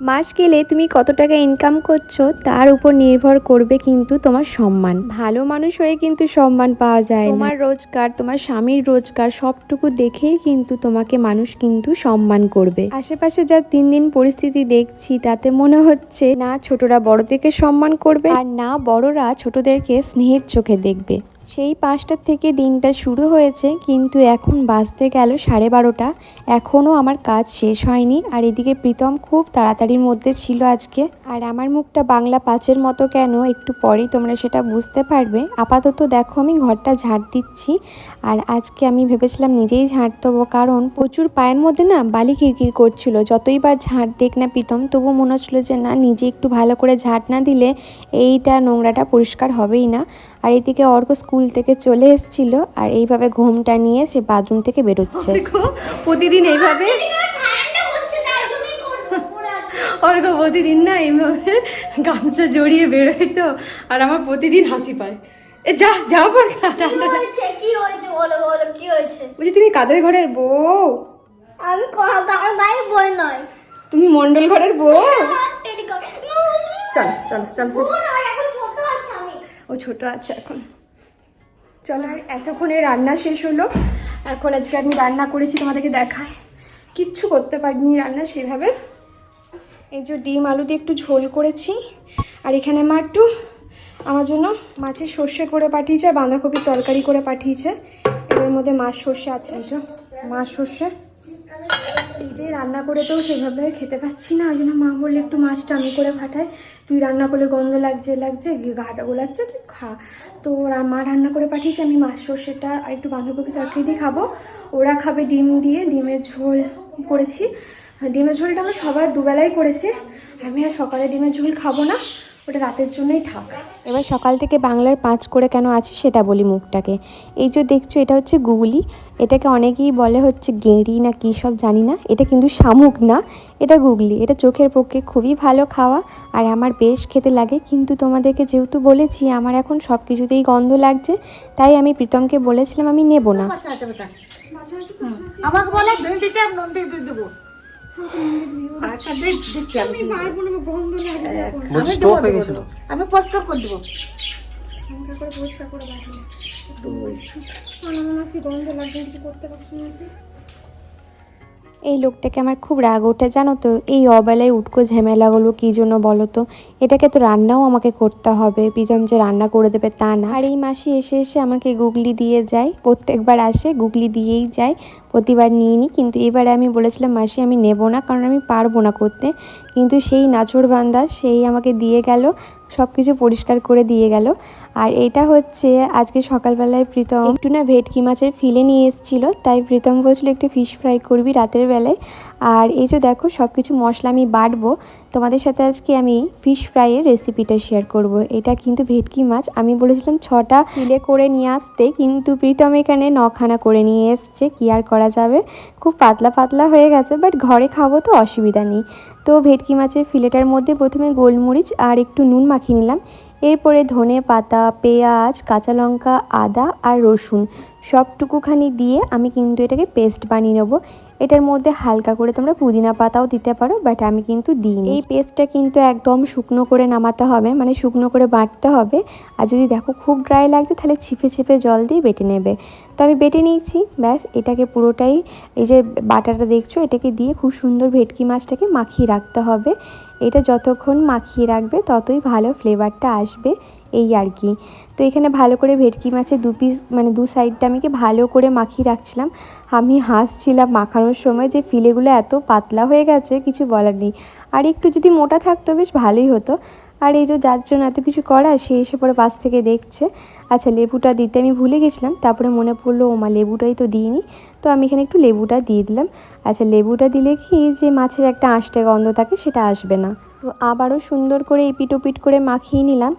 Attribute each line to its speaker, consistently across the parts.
Speaker 1: মাস গেলে তুমি কত টাকা ইনকাম করছ, তার উপর নির্ভর করবে কিন্তু তোমার সম্মান। ভালো মানুষ হয়ে কিন্তু সম্মান পাওয়া যায় তোমার রোজগার, তোমার স্বামীর রোজগার, সবটুকু দেখেই কিন্তু তোমাকে মানুষ কিন্তু সম্মান করবে। আশেপাশে যা দিন দিন পরিস্থিতি দেখছি, তাতে মনে হচ্ছে না ছোটরা বড়দেরকে সম্মান করবে, আর না বড়রা ছোটদেরকে স্নেহের চোখে দেখবে। সেই পাঁচটার থেকে দিনটা শুরু হয়েছে, কিন্তু এখন বাজতে গেল সাড়ে বারোটা। এখনও আমার কাজ শেষ হয়নি, আর এদিকে প্রীতম খুব তাড়াতাড়ির মধ্যে ছিল আজকে। আর আমার মুখটা বাংলা পাঁচের মতো কেন, একটু পরেই তোমরা সেটা বুঝতে পারবে। আপাতত দেখো, আমি ঘরটা ঝাড় দিচ্ছি। আর আজকে আমি ভেবেছিলাম নিজেই ঝাড় দেবো, কারণ প্রচুর পায়ের মধ্যে না বালি কিরকির করছিল। যতই বা ঝাড় দেখ না প্রীতম তবু মনে হচ্ছিল যে না, নিজে একটু ভালো করে ঝাড় না দিলে এইটা নোংরাটা পরিষ্কার হবেই না। আর এদিকে অর্ক স্কুল থেকে চলে এসেছিল আর এইভাবে ঘুমটা নিয়ে সে বাথরুম থেকে বেরোচ্ছে।
Speaker 2: দেখো প্রতিদিন এইভাবে। অর্ঘ প্রতিদিন না এইভাবে গামছা জড়িয়ে বেরোয় তো আর আমার প্রতিদিন হাসি পায়। এ যা যা পর
Speaker 3: কি হয়েছে কি হয়েছে বলো বলো কি হয়েছে?
Speaker 2: বলছি তুমি কাদের ঘরের বউ?
Speaker 3: আমি গায়ে বই নয়।
Speaker 2: তুমি মন্ডল ঘরের বউ? চল চল চল চল
Speaker 3: এখন ছোট আছে আমি
Speaker 2: ও ছোট আছে এখন। চলো, এতক্ষণে রান্না শেষ হলো। এখন আজকে আমি রান্না করেছি তোমাদেরকে দেখায় কিচ্ছু করতে পারিনি রান্না সেভাবে। এই যে ডিম আলু দিয়ে একটু ঝোল করেছি। আর এখানে মা একটু আমার জন্য মাছের সর্ষে করে পাঠিয়েছে আর বাঁধাকপির তরকারি করে পাঠিয়েছে। এর মধ্যে মাছ সর্ষে আছে যে মাছ সর্ষে। যে রান্না করে তো সেভাবে খেতে পাচ্ছি না, ওই জন্য মা বললে একটু মাছটা আমি করে পাঠাই তুই রান্না করলে গন্ধ লাগছে লাগছে ঘাটা গোলাচ্ছে, তুই খা। তো ওরা মা রান্না করে পাঠিয়েছে, আমি মাছ সর্ষেটা আর একটু বাঁধাকপি তরকারি দিয়ে খাব। ওরা খাবে ডিম দিয়ে, ডিমের ঝোল করেছি। ডিমের ঝোলটা আমরা সবার দুবেলাই করেছি। আমি আর সকালে ডিমের ঝোল খাব না। ওটা রাতের জন্যই থাক।
Speaker 1: এবার সকাল থেকে বাংলার পাঁচ করে কেন আছে সেটা বলি মুখটাকে। এই যে দেখছ এটা হচ্ছে গুগলি। এটাকে অনেকেই বলে হচ্ছে গেঁড়ি না কী সব জানি না। এটা কিন্তু শামুক না এটা গুগলি। এটা চোখের পক্ষে খুবই ভালো খাওয়া আর আমার বেশ খেতে লাগে। কিন্তু তোমাদেরকে যেহেতু বলেছি আমার এখন সব কিছুতেই গন্ধ লাগছে তাই আমি প্রীতমকে বলেছিলাম আমি নেব না।
Speaker 4: আমাকে বলে দই দিতে আমি নুন দিয়ে দিয়ে দেবো। আচ্ছা দেখছি আমি দিয়ে না
Speaker 2: গন্ধ লাগে
Speaker 4: আমি পরিষ্কার করে দেবো।
Speaker 2: পরিষ্কার করে পরিষ্কার করে রাখি মাসি গন্ধ লাগছে কিছু করতে পারছি না
Speaker 1: এই লোকটাকে আমার খুব রাগ ওঠে, জানো তো? এই অবেলায় উটকো ঝামেলাগুলো কী জন্য বলো তো? এটাকে তো রান্নাও আমাকে করতে হবে। প্রীতম যে রান্না করে দেবে তা না। আর এই মাসি এসে এসে আমাকে গুগলি দিয়ে যায়। প্রত্যেকবার আসে, গুগলি দিয়েই যায়। প্রতিবার নিয়ে নিই কিন্তু এবারে আমি বলেছিলাম, মাসি, আমি নেব না, কারণ আমি পারব না করতে। কিন্তু সেই নাচর বান্দা, সেই আমাকে দিয়ে গেল সব কিছু পরিষ্কার করে দিয়ে গেল। আর এটা হচ্ছে আজকে সকালবেলায় প্রীতম একটু না ভেটকি মাছের ফিলে নিয়ে এসেছিল, তাই প্রীতম বলছিল একটু ফিশ ফ্রাই করবি রাতের বেলায়। আর এই যে দেখো সব কিছু মশলা আমি বাটবো, তোমাদের সাথে আজকে আমি ফিশ ফ্রাইয়ের রেসিপিটা শেয়ার করব। এটা কিন্তু ভেটকি মাছ, আমি বলেছিলাম ছটা ফিলে করে নিয়ে আসতে, কিন্তু প্রীতম এখানে নখানা করে নিয়ে এসছে, কি আর করা যাবে? খুব পাতলা পাতলা হয়ে গেছে বাট ঘরে খাব তো অসুবিধা নেই। তো ভেটকি মাছের ফিলেটার মধ্যে প্রথমে গোলমরিচ আর একটু নুন মাখিয়ে নিলাম। এরপরে ধনে পাতা, পেঁয়াজ, কাঁচা লঙ্কা, আদা আর রসুন। সবটুকুখানি দিয়ে আমি কিন্তু এটাকে পেস্ট বানিয়ে নেব। এটার মধ্যে হালকা করে তোমরা পুদিনা পাতাও দিতে পারো বাট আমি কিন্তু দিই এই পেস্টটা কিন্তু একদম শুকনো করে নামাতে হবে মানে শুকনো করে বাটতে হবে। আর যদি দেখো খুব ড্রাই লাগছে, তাহলে ছিপে ছিপে জল দিয়ে বেটে নেবে। তো আমি বেটে নিয়েছি, ব্যাস, এটাকে পুরোটাই এই যে বাটাটা দেখছ, এটাকে দিয়ে খুব সুন্দর ভেটকি মাছটাকে মাখিয়ে রাখতে হবে। এটা যতক্ষণ মাখিয়ে রাখবে, ততই ভালো ফ্লেভারটা আসবে, এই আর কি। তো এখানে ভালো করে ভেটকি মাছের দু পিস মানে দু সাইডটা আমি কি ভালো করে মাখিয়ে রাখছিলাম। আমি হাসছিলাম মাখানোর সময় যে ফিলেগুলো এত পাতলা হয়ে গেছে, কিছু বলার নেই। আর একটু যদি মোটা থাকতো বেশ ভালোই হতো। আর এই যে যার জন্য এত কিছু করা, সে এসে পরে পাশ থেকে দেখছে আচ্ছা লেবুটা দিতে আমি ভুলে গেছিলাম, তারপরে মনে পড়ল ওমা লেবুটাই তো দিইনি। তো আমি এখানে একটু লেবুটা দিয়ে দিলাম। আচ্ছা লেবুটা দিলে কি, যে মাছের একটা আঁশটে গন্ধ থাকে, সেটা আসবে না। আবারও সুন্দর করে এপিট ওপিট করে মাখিয়ে নিলাম।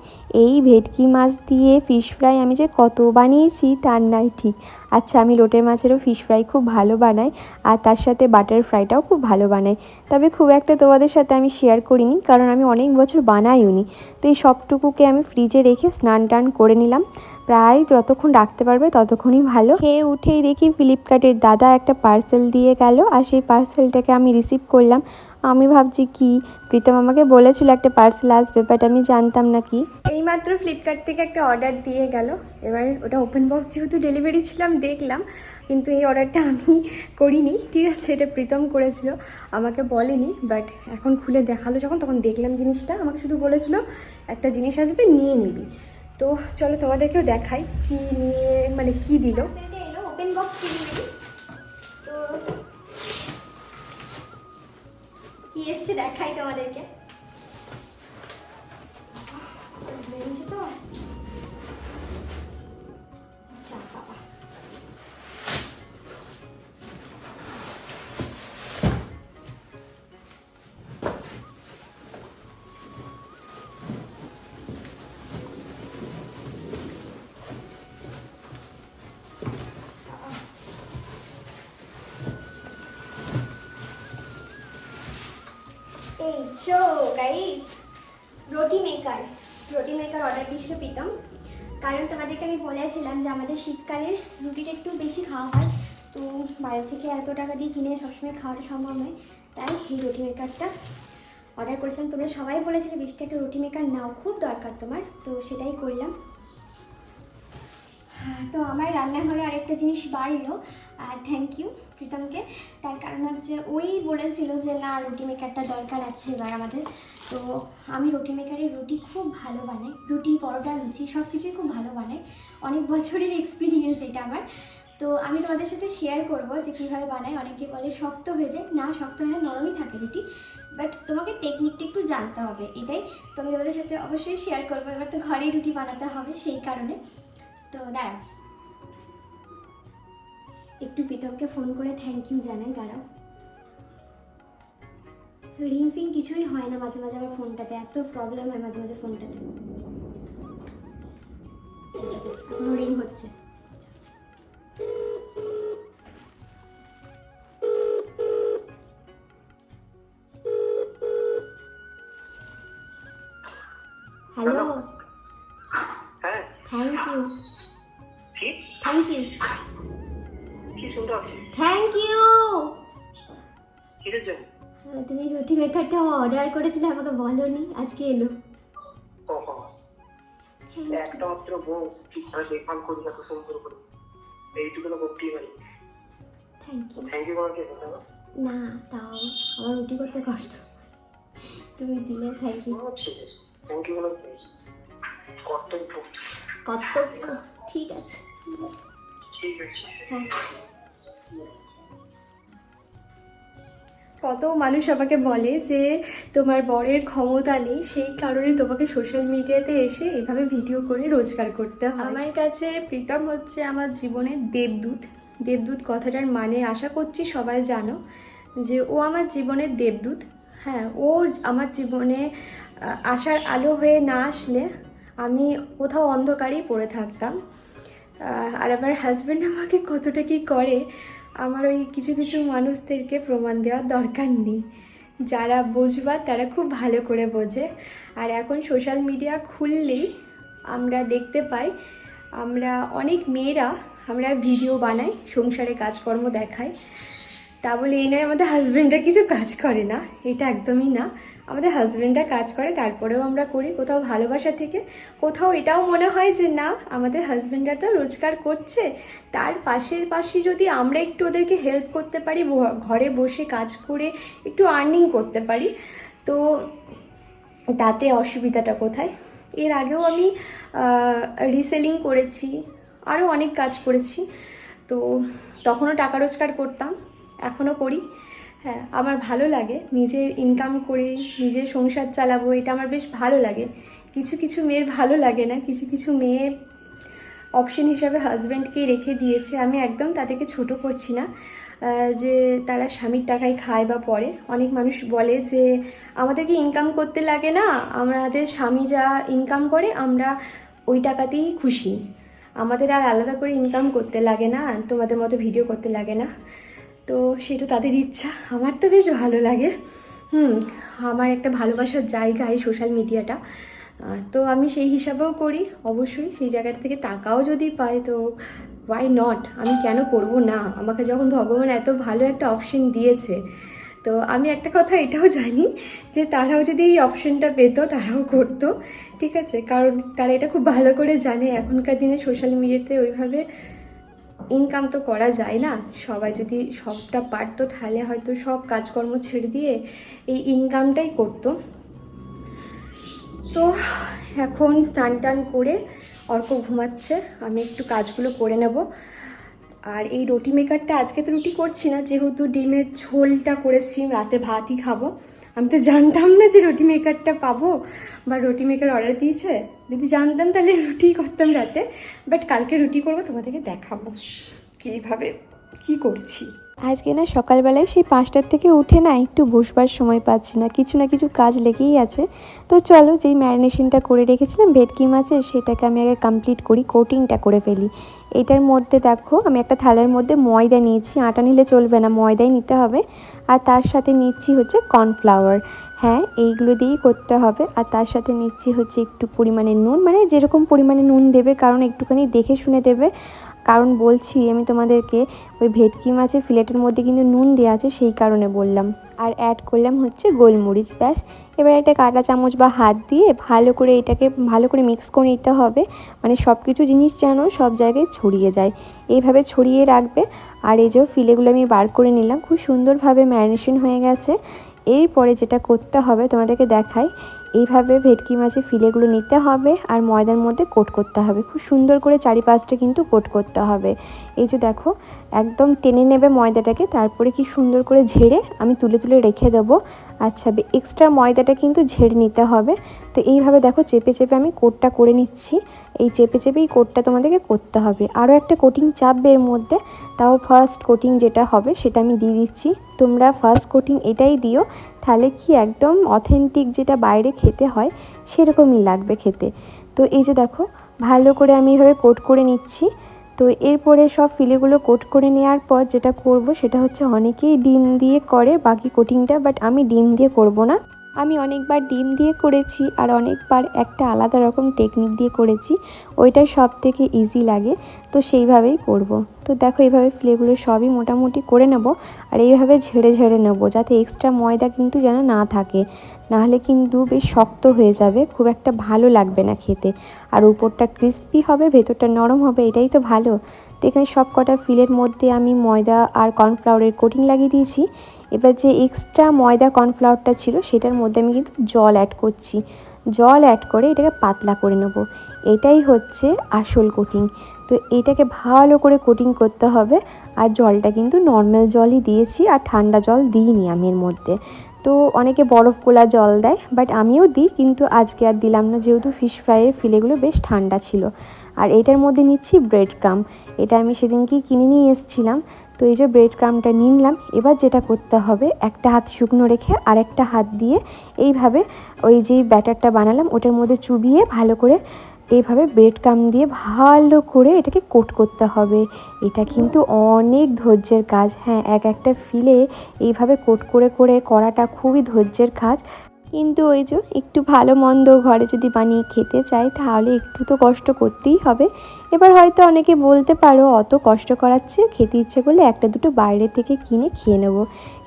Speaker 1: এই ভেটকি মাছ দিয়ে ফিশ ফ্রাই আমি যে কত বানিয়েছি তার নাই ঠিক। আচ্ছা আমি লোটের মাছেরও ফিশ ফ্রাই খুব ভালো বানাই আর তার সাথে বাটার ফ্রাইটাও খুব ভালো বানাই। তবে খুব একটা তোমাদের সাথে আমি শেয়ার করিনি কারণ আমি অনেক বছর বানাইওনি। তো এই সবটুকুকে আমি ফ্রিজে রেখে স্নান টান করে নিলাম। প্রায় যতক্ষণ রাখতে পারবে ততক্ষণই ভালো। খেয়ে উঠেই দেখি ফ্লিপকার্টের দাদা একটা পার্সেল দিয়ে গেল আর সেই পার্সেলটাকে আমি রিসিভ করলাম। আমি ভাবছি, কি? প্রীতম আমাকে বলেছিল একটা পার্সেল আসবে বাট আমি জানতাম না কি।
Speaker 2: এইমাত্র ফ্লিপকার্ট থেকে একটা অর্ডার দিয়ে গেল। এবার ওটা ওপেন বক্স যেহেতু ডেলিভারি ছিলাম, দেখলাম। কিন্তু এই অর্ডারটা আমি করিনি। ঠিক আছে, এটা প্রীতম করেছিল। আমাকে বলেনি বাট এখন খুলে দেখাল যখন, তখন দেখলাম জিনিসটা। আমাকে শুধু বলেছিল, একটা জিনিস আসবে, নিয়ে নিবি। তো চলো তোমাদেরকেও দেখাই কি নিয়ে মানে কি দিল।
Speaker 3: তো দেখাই তোমাদেরকে। তো। অর্ডার দিয়েছিল প্রীতম। কারণ তোমাদেরকে আমি বলেছিলাম যে আমাদের শীতকালে রুটিটা একটু বেশি খাওয়া হয়। তো বাইরে থেকে এত টাকা দিয়ে কিনে সবসময় খাওয়াটা সম্ভব নয়। তাই এই রুটি মেকারটা অর্ডার করেছিলাম। তোমরা সবাই বলেছিলে বৃষ্টি একটা রুটি মেকার নাও, খুব দরকার তোমার। তো সেটাই করলাম। তো আমার রান্নাঘরে আরেকটা জিনিস বাড়লো, আর থ্যাংক ইউ প্রীতমকে। তার কারণ হচ্ছে ওই বলেছিল যে, না, রুটি মেকারটা দরকার আছে এবার আমাদের। তো আমি রুটি মেকারের রুটি খুব ভালো বানাই। রুটি, পরোটা, লুচি সব কিছুই খুব ভালো বানাই। অনেক বছরের এক্সপিরিয়েন্স এটা আমার। তো আমি তোমাদের সাথে শেয়ার করব যে কীভাবে বানাই। অনেকে বলে শক্ত হয়ে যায়। না, শক্ত হয় না, নরমই থাকে রুটি। বাট তোমাকে টেকনিকটা একটু জানতে হবে, এটাই। তো আমি তোমাদের সাথে অবশ্যই শেয়ার করব। এবার তো ঘরেই রুটি বানাতে হবে সেই কারণে। তো দাঁড়াও। একটু প্রীতমকে ফোন করে থ্যাংক ইউ জানাই, দাঁড়াও। রিং ফিং কিছুই হয় না মাঝে মাঝে আমার ফোনটাতে এত প্রবলেম হয় মাঝে মাঝে ফোনটাতে। রিং হচ্ছে। হ্যালো
Speaker 5: হ্যাঁ।
Speaker 3: Thank you thank you thank you তুমি রুটি মেকারটা অর্ডার করেছিলে আমাকে বলনি আজকে এলো।
Speaker 5: একটা মাত্র বউ কি করে দেখভাল করি এত সুন্দর করে। এইটুকু তো করতেই পারি।
Speaker 3: থ্যাংক ইউ
Speaker 5: থ্যাংক ইউ না?
Speaker 3: তাও আমার রুটি করতে কষ্ট। তুমি দিলে থ্যাংক ইউ
Speaker 5: ও, ঠিক আছে থ্যাংক ইউ? কর্তব্য।
Speaker 3: কর্তব্য ঠিক আছে।
Speaker 5: ঠিক আছে।
Speaker 3: হ্যাঁ
Speaker 2: কত মানুষ আমাকে বলে যে তোমার বরের ক্ষমতা নেই, সেই কারণে তোমাকে সোশ্যাল মিডিয়াতে এসে এভাবে ভিডিও করে রোজগার করতে হয়। আমার কাছে প্রীতম হচ্ছে আমার জীবনের দেবদূত। দেবদূত কথাটার মানে আশা করছি সবাই জানো যে ও আমার জীবনের দেবদূত। হ্যাঁ ও আমার জীবনে আশার আলো হয়ে না আসলে আমি কোথাও অন্ধকারেই পড়ে থাকতাম। আর আমার হাজব্যান্ড আমাকে কতটা কি করে আমার ওই কিছু কিছু মানুষদেরকে প্রমাণ দেওয়ার দরকার নেই। যারা বুঝবার তারা খুব ভালো করে বোঝে। আর এখন সোশ্যাল মিডিয়া খুললেই আমরা দেখতে পাই, আমরা অনেক মেয়েরা আমরা ভিডিও বানাই, সংসারে কাজকর্ম দেখাই। তা বলে এই নয়, আমাদের হাজব্যান্ডরা কিছু কাজ করে না, এটা একদমই না। আমাদের হাজব্যান্ডরা কাজ করে, তারপরেও আমরা করি। কোথাও ভালোবাসা থেকে, কোথাও এটাও মনে হয় যে না, আমাদের হাজব্যান্ডরা তো রোজগার করছে। তার পাশের পাশে যদি আমরা একটু ওদেরকে হেল্প করতে পারি ঘরে বসে কাজ করে একটু আর্নিং করতে পারি, তো তাতে অসুবিধাটা কোথায়? এর আগেও আমি রিসেলিং করেছি আরও অনেক কাজ করেছি। তো তখনও টাকা রোজগার করতাম, এখনও করি। হ্যাঁ আমার ভালো লাগে। নিজের ইনকাম করে নিজের সংসার চালাবো, এটা আমার বেশ ভালো লাগে। কিছু কিছু মেয়ের ভালো লাগে না, কিছু কিছু মেয়ে অপশন হিসাবে হাজব্যান্ডকেই রেখে দিয়েছে। আমি একদম তাদেরকে ছোট করছি না যে তারা স্বামীর টাকায় খায় বা পরে অনেক মানুষ বলে যে, আমাদেরকে ইনকাম করতে লাগে না, আমাদের স্বামী যা ইনকাম করে, আমরা ওই টাকাতেই খুশি। আমাদের আর আলাদা করে ইনকাম করতে লাগে না, তোমাদের মতো ভিডিও করতে লাগে না। তো সেটা তাদের ইচ্ছা। আমার তো বেশ ভালো লাগে। হুম, আমার একটা ভালোবাসার জায়গা এই সোশ্যাল মিডিয়াটা তো আমি সেই হিসাবেও করি। অবশ্যই সেই জায়গাটা থেকে টাকাও যদি পাই তো ওয়াই নট আমি কেন করব না? আমাকে যখন ভগবান এত ভালো একটা অপশন দিয়েছে, তো আমি একটা কথা এটাও জানি যে তারাও যদি এই অপশনটা পেতো, তারাও করতো। ঠিক আছে? কারণ তারা এটা খুব ভালো করে জানে। এখনকার দিনে সোশ্যাল মিডিয়াতে ওইভাবে ইনকাম তো করা যায় না। সবাই যদি সবটা পারতো, তাহলে হয়তো সব কাজকর্ম ছেড়ে দিয়ে এই ইনকামটাই করতো। তো এখন স্নান টান করে অর্ক ঘুমাচ্ছে, আমি একটু কাজগুলো করে নেব। আর এই রুটি মেকারটা আজকে তো রুটি করছি না, যেহেতু ডিমের ঝোলটা করেছি, রাতে ভাতই খাব। আমি তো জানতাম না যে রুটি মেকারটা পাবো বা রুটি মেকার অর্ডার দিয়েছে। যদি জানতাম তাহলে রুটি করতাম রাতে। বাট কালকে রুটি করব, তোমাদেরকে দেখাবো। কীভাবে, কি করছি?
Speaker 1: আজকে না সকালবেলায় সেই পাঁচটার থেকে উঠে না একটু বসবার সময় পাচ্ছি না। কিছু না কিছু কাজ লেগেই আছে। তো চলো যেই ম্যারিনেশনটা করে রেখেছিলাম, ভেটকি মাছের সেটাকে আমি আগে কমপ্লিট করি কোটিংটা করে ফেলি। এটার মধ্যে দেখো, আমি একটা থালার মধ্যে ময়দা নিয়েছি। আটা নিলে চলবে না, ময়দাই নিতে হবে। আর তার সাথে নিচ্ছি হচ্ছে কর্নফ্লাওয়ার হ্যাঁ এইগুলো দিয়েই করতে হবে। আর তার সাথে নিচ্ছি হচ্ছে একটু পরিমাণে নুন। মানে যেরকম পরিমাণে নুন দেবে, কারণ একটুখানি দেখে শুনে দেবে। কারণ বলছি, আমি তোমাদেরকে ওই ভেটকি মাছের ফিলেটের মধ্যে কিন্তু নুন দেওয়া আছে, সেই কারণে বললাম। আর অ্যাড করলাম হচ্ছে গোলমরিচ, ব্যাস। এবার এটা কাঁটা চামচ বা হাত দিয়ে ভালো করে এটাকে, ভালো করে মিক্স করে নিতে হবে। মানে সব কিছু জিনিস যেন সব জায়গায় ছড়িয়ে যায়। এইভাবে ছড়িয়ে রাখবে। আর এই যে ফিলেগুলো আমি বার করে নিলাম, খুব সুন্দরভাবে ম্যারিনেশন হয়ে গেছে। এরপরে যেটা করতে হবে, তোমাদেরকে দেখাই। এইভাবে ভেটকি মাছের ফিলেগুলো নিতে হবে আর ময়দার মধ্যে কোট করতে হবে। খুব সুন্দর করে চারিপাশটা কিন্তু কোট করতে হবে। এই যে দেখো, একদম টেনে নেবে ময়দাটাকে, তারপরে কি সুন্দর করে ঝেড়ে আমি তুলে তুলে রেখে দেবো। আচ্ছা এক্সট্রা ময়দাটা কিন্তু ঝেড়ে নিতে হবে। তো এইভাবে দেখো, চেপে চেপে আমি কোটটা করে নিচ্ছি। এই চেপে চেপেই কোটটা তোমাদেরকে করতে হবে। আরও একটা কোটিং চাপবে এর মধ্যে, তাও ফার্স্ট কোটিং যেটা হবে সেটা আমি দিয়ে দিচ্ছি। তোমরা ফার্স্ট কোটিং এটাই দিও, তাহলে কি একদম অথেন্টিক যেটা বাইরে খেতে হয়, সেরকমই লাগবে খেতে। তো এই যে দেখো, ভালো করে আমি এভাবে কোট করে নিচ্ছি। তো এরপরে সব ফিলেগুলো কোট করে নেওয়ার পর যেটা করব সেটা হচ্ছে অনেকেই ডিম দিয়ে করে বাকি কোটিংটা বাট আমি ডিম দিয়ে করব না। আমি অনেকবার ডিম দিয়ে করেছি আর অনেকবার একটা আলাদা রকম টেকনিক দিয়ে করেছি। ওইটা সব থেকে ইজি লাগে। তো সেইভাবেই করব। তো দেখো এইভাবে ফ্লেগুলো সবই মোটামুটি করে নেব আর এইভাবে ঝেড়ে ঝেড়ে নেব যাতে এক্সট্রা ময়দা কিন্তু যেন না থাকে। নাহলে কিন্তু বেশ শক্ত হয়ে যাবে, খুব একটা ভালো লাগবে না খেতে। আর উপরটা ক্রিস্পি হবে, ভেতরটা নরম হবে, এটাই তো ভালো। তো এখানে সব কটা ফিলের মধ্যে আমি ময়দা আর কর্নফ্লাওয়ারের কোটিং লাগিয়ে দিয়েছি। এবার যে এক্সট্রা ময়দা কর্নফ্লাওয়ারটা ছিল, সেটার মধ্যে আমি কিন্তু জল অ্যাড করছি। জল অ্যাড করে এটাকে পাতলা করে নেব। এটাই হচ্ছে আসল কোটিং তো এটাকে ভালো করে কোটিং করতে হবে, আর জলটা কিন্তু নর্মাল জলই দিয়েছি, আর ঠান্ডা জল দিইনি আমি এর মধ্যে। তো অনেকে বরফ গোলা জল দেয় বাট আমিও দিই, কিন্তু আজকে আর দিলাম না, যেহেতু ফিশ ফ্রাইয়ের ফিলেগুলো বেশ ঠান্ডা ছিল। আর এটার মধ্যে নিচ্ছি ব্রেড ক্রাম এটা আমি সেদিনকেই কিনে নিয়ে এসেছিলাম। তো এই যে ব্রেড ক্রামটা নিলাম। এবার যেটা করতে হবে, একটা হাত শুকনো রেখে আর একটা হাত দিয়ে এইভাবে ওই যেই ব্যাটারটা বানালাম, ওটার মধ্যে চুবিয়ে ভালো করে এইভাবে ব্রেড ক্রাম দিয়ে ভালো করে এটাকে কোট করতে হবে। এটা কিন্তু অনেক ধৈর্যের কাজ। হ্যাঁ এক একটা ফিলে এইভাবে কোট করে করে করাটা খুবই ধৈর্যের কাজ। কিন্তু ওই যে একটু ভালো মন্দ ঘরে যদি বানিয়ে খেতে চাই তাহলে একটু তো কষ্ট করতেই হবে। এবার হয়তো অনেকে বলতে পারো, অত কষ্ট করাচ্ছে, খেতে ইচ্ছে করলে একটা দুটো বাইরে থেকে কিনে খেয়ে নেব।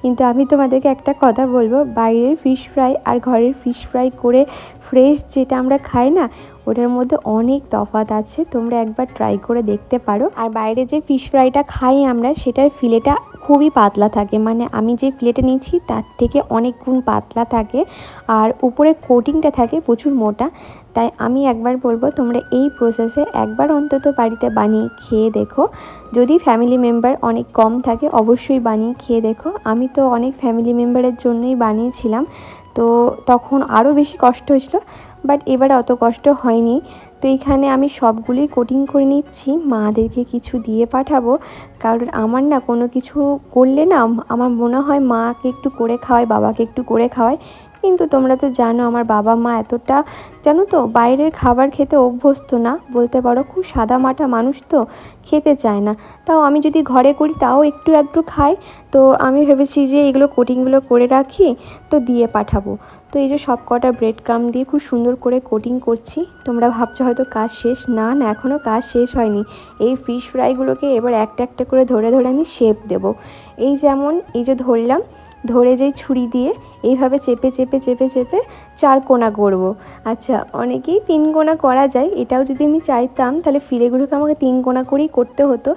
Speaker 1: কিন্তু আমি তোমাদেরকে একটা কথা বলব, বাইরের ফিশ ফ্রাই আর ঘরের ফিশ ফ্রাই করে ফ্রেশ যেটা আমরা খাই না, ওটার মধ্যে অনেক তফাৎ আছে, তোমরা একবার ট্রাই করে দেখতে পারো। আর বাইরে যে ফিশ ফ্রাইটা খাই আমরা, সেটার ফিলেটা খুবই পাতলা থাকে মানে আমি যে ফিলেটা নিয়েছি, তার থেকে অনেক গুণ পাতলা থাকে, আর উপরে কোটিংটা থাকে প্রচুর মোটা তাই আমি একবার বলব, তোমরা এই প্রসেসে একবার অন্তত বাড়িতে বানিয়ে খেয়ে দেখো। যদি ফ্যামিলি মেম্বার অনেক কম থাকে, অবশ্যই বানিয়ে খেয়ে দেখো। আমি তো অনেক ফ্যামিলি মেম্বারের জন্যই বানিয়েছিলাম, তো তখন আরও বেশি কষ্ট হয়েছিল বাট এবার অত কষ্ট হয়নি। তো এখানে আমি সবগুলোই কোটিং করে নিচ্ছি, মাদেরকে কিছু দিয়ে পাঠাবো। কারণ আমার না কোনো কিছু করলে না, আমার মনে হয় মাকে একটু করে খাওয়াই বাবাকে একটু করে খাওয়াই কিন্তু তোমরা তো জানো আমার বাবা মা এতটা, জানো তো, বাইরের খাবার খেতে অভ্যস্ত না। বলতে পারো খুব সাদা মাটা মানুষ তো, খেতে চায় না। তাও আমি যদি ঘরে করি, তাও একটু একটু খাই। তো আমি ভেবেছি যে এগুলো কোটিংগুলো করে রাখি, তো দিয়ে পাঠাবো। তো এই যে সব কটা ব্রেড ক্রাম দিয়ে খুব সুন্দর করে কোটিং করছি। তোমরা ভাবছ হয়তো কাজ শেষ। না না এখনও কাজ শেষ হয়নি। এই ফিশ ফ্রাইগুলোকে এবার একটা একটা করে ধরে ধরে আমি শেপ দেব। এই যেমন, এই যে ধরলাম, ধরে যেই ছুরি দিয়ে এইভাবে চেপে চেপে চেপে চেপে চার কোনা করব। আচ্ছা অনেকেই তিন কোনা করা যায়, এটাও যদি আমি চাইতাম, তাহলে ফিরেগুলোকে আমাকে তিন কোনা করেই করতে হতো।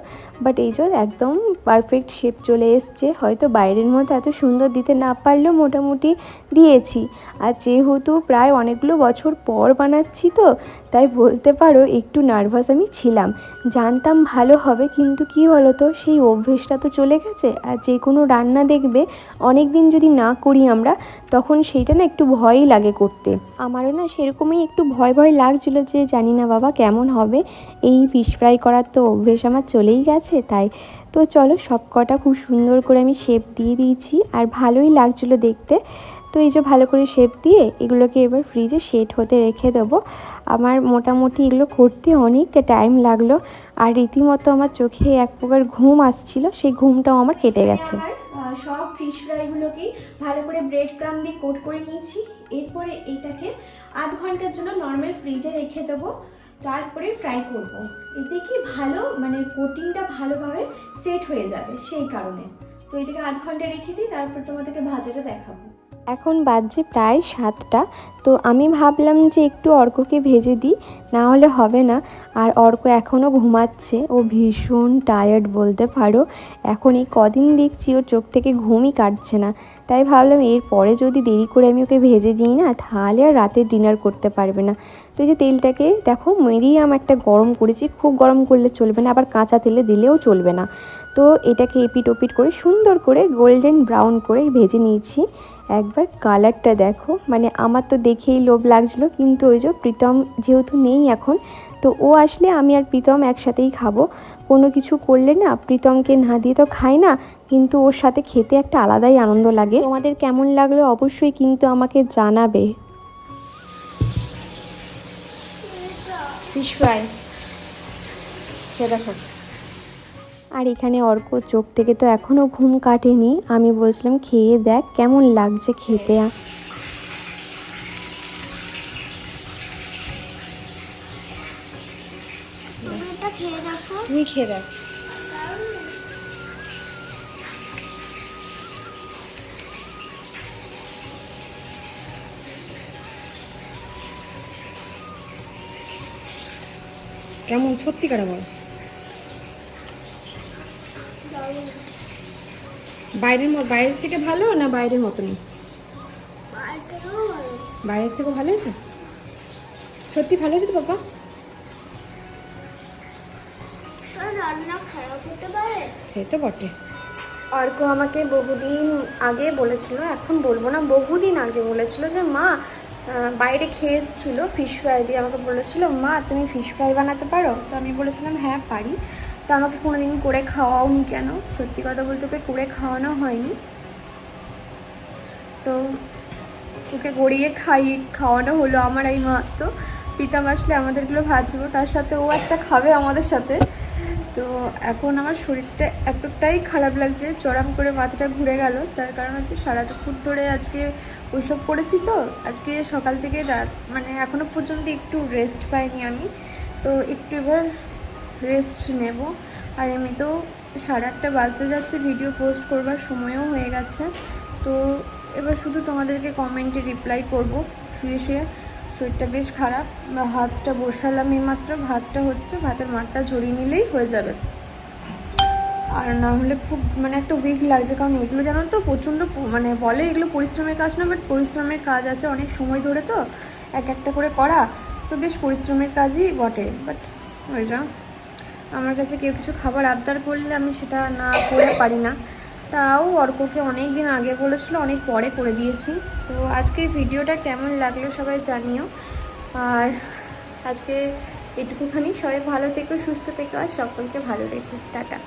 Speaker 1: বাট এই যে একদম পারফেক্ট শেপ চলে এসছে, হয়তো বাইরের মধ্যে এত সুন্দর দিতে না পারলেও মোটামুটি দিয়েছি। আর যেহেতু প্রায় অনেকগুলো বছর পর বানাচ্ছি তো, তাই বলতে পারো একটু নার্ভাস আমি ছিলাম। জানতাম ভালো হবে, কিন্তু কি বলো তো সেই অভ্যেসটা তো চলে গেছে। আর যে কোনো রান্না দেখবে অনেক দিন যদি না করি আমরা তখন সেইটা না একটু ভয়ই লাগে করতে। আমারও না সেরকমই একটু ভয় ভয় লাগছিল যে, জানি না বাবা কেমন হবে। এই ফিশ ফ্রাই করার তো অভ্যেস আমার চলেই গেছে, তাই তো চলো সব কটা খুব সুন্দর করে আমি শেপ দিয়ে দিয়েছি আর ভালোই লাগছিল দেখতে। তো এই যে ভালো করে শেপ দিয়ে এগুলোকে এবার ফ্রিজে সেট হতে রেখে দেবো। আমার মোটামুটি এগুলো করতে অনেকটা টাইম লাগল আর রীতিমতো আমার চোখে এক প্রকার ঘুম আসছিল, সেই ঘুমটাও আমার কেটে গেছে।
Speaker 3: সব ফিশ ফ্রাইগুলোকেই ভালো করে ব্রেড ক্রাম দিয়ে কোট করে নিয়েছি। এরপরে এটাকে আধ ঘণ্টার জন্য নর্মাল ফ্রিজে রেখে দেবো। তারপরে ফ্রাই করব। এতে কি ভালো মানে কোটিংটা ভালোভাবে সেট হয়ে যাবে সেই কারণে। তো এটাকে আধ ঘণ্টা রেখে দিই, তারপর তোমাদেরকে ভাজাটা দেখাবো।
Speaker 1: এখন বাজছে প্রায় সাতটা, তো আমি ভাবলাম যে একটু অর্ককে ভেজে দিই, না হলে হবে না। আর অর্ক এখনও ঘুমাচ্ছে, ও ভীষণ টায়ার্ড বলতে পারো। এখন এই কদিন দেখছি ওর চোখ থেকে ঘুমই কাটছে না। তাই ভাবলাম এরপরে যদি দেরি করে আমি ওকে ভেজে দিই না, তাহলে আর রাতের ডিনার করতে পারবে না। তো এই যে তেলটাকে, দেখো মিডিয়াম একটা গরম করেছি, খুব গরম করলে চলবে না, আবার কাঁচা তেলে দিলেও চলবে না। তো এটাকে এপিট ওপিট করে সুন্দর করে গোল্ডেন ব্রাউন করে ভেজে নিয়েছি। একবার কালারটা দেখো। মানে আমার তো দেখেই লোভ লাগছিল, কিন্তু ওই যে প্রীতম যেহেতু নেই এখন, তো ও আসলে আমি আর প্রীতম একসাথেই খাব। কোনো কিছু করলে না প্রীতমকে না দিয়ে তো খাই না, কিন্তু ওর সাথে খেতে একটা আলাদাই আনন্দ লাগে। তোমাদের কেমন লাগল অবশ্যই কিন্তু আমাকে জানাবে।
Speaker 2: ফিশ দেখো।
Speaker 1: আর এখানে অর্ক চোখ থেকে তো এখনও ঘুম কাটেনি। আমি বলছিলাম, খেয়ে দেখ, কেমন লাগছে খেতে?
Speaker 3: তুমি খেয়ে দেখ
Speaker 2: কেমন? সত্যিকার বল। বাইরের বাইরের থেকে ভালো না বাইরের মতনই? বাইরের থেকে ভালো হয়েছে? সত্যি ভালো হয়েছে তো বাবা সে তো বটে। অর্ক আমাকে বহুদিন আগে বলেছিল, এখন বলব না, বহুদিন আগে বলেছিল যে, মা বাইরে খেয়ে এসেছিল ফিশ ফ্রাই দিয়ে। আমাকে বলেছিল, মা, তুমি ফিশ ফ্রাই বানাতে পারো? তো আমি বলেছিলাম হ্যাঁ পারি। তো আমাকে কোনোদিন করে খাওয়াওনি কেন? সত্যি কথা বলতে ওকে করে খাওয়ানো হয়নি। তো ওকে গড়িয়ে খাই, খাওয়ানো হলো আমার এই মাত্র। পিতাম আসলে আমাদেরগুলো ভাজবো, তার সাথে ও একটা খাবে আমাদের সাথে। তো এখন আমার শরীরটা এতটাই খারাপ লাগছে চড়াম করে মাথাটা ঘুরে গেল। তার কারণ হচ্ছে সারা দুপুর ধরে আজকে ওইসব করেছি তো। আজকে সকাল থেকে রাত মানে এখনও পর্যন্ত একটু রেস্ট পাইনি আমি। তো একটু এবার রেস্ট নেব। আর এমনিতেও সাড়ে আটটা বাজতে যাচ্ছে ভিডিও পোস্ট করবার সময়ও হয়ে গেছে। তো এবার শুধু তোমাদেরকে কমেন্টে রিপ্লাই করব। শুয়ে শুয়ে শরীরটা বেশ খারাপ হাতটা বসালাম এইমাত্র, ভাতটা হচ্ছে, ভাতের মাঠটা ঝরিয়ে নিলেই হয়ে যাবে। আর না হলে খুব মানে একটা উইক লাগছে, কারণ এগুলো জানো তো, প্রচণ্ড মানে বলে এগুলো পরিশ্রমের কাজ না বাট পরিশ্রমের কাজ আছে অনেক সময় ধরে তো, এক একটা করে করা, তো বেশ পরিশ্রমের কাজই বটে। বাট ওই যা আমার কাছে কেউ কিছু খাবার আবদার করলে আমি সেটা না করে পারি না। তাও অর্ককে অনেক দিন আগে বলেছিল, অনেক পরে করে দিয়েছি। তো আজকের ভিডিওটা কেমন লাগল সবাই জানিও। আর আজকে এটুকুখানি। সবাই ভালো থেকো, সুস্থ থেকো, আর সকলকে ভালো রেখো। টাটা।